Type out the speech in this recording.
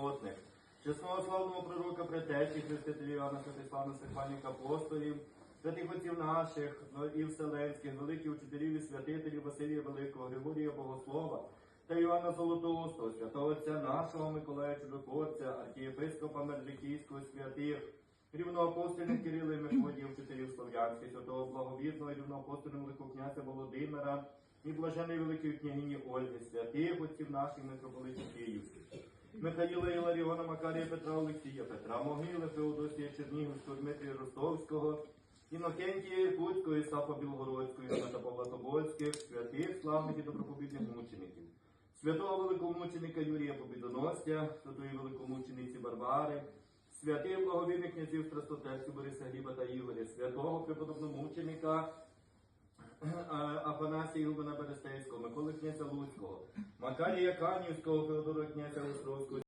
скорботних, чесного славного пророка претечі Христителів Іоанна Святославна Стефанів апостолів, святих отців наших ну, і вселенських, великих учителів і святителів Василія Великого, Григорія Богослова та Івана Золотоустого, святого отця нашого Миколая Чудотворця, архієпископа Мерджикійського святих, рівноапостольних Кирила і Мефодія, вчителів Слов'янських, святого благовірного і рівноапостольного великого князя Володимира і блаженої великої княгині Ольги, святих отців наших митрополитів Київських. Михаїла Іларіона, Макарія Петра Олексія, Петра Могили, Феодосія Чернігівського, Дмитрія Ростовського, Інокентія Іркутського, Ісафа Білогородського, Івана Павла Тобольських, святих, славних і добропобідних мучеників, святого великомученика Юрія Побідоносця, святої великомучениці Барбари, святих благовірних князів Страстотерцю Бориса Гліба та Ігоря, святого преподобномученика Афанасія Ілбана Берестейського, Миколи князя Луцького, Макарія Канівського, Феодора князя Островського,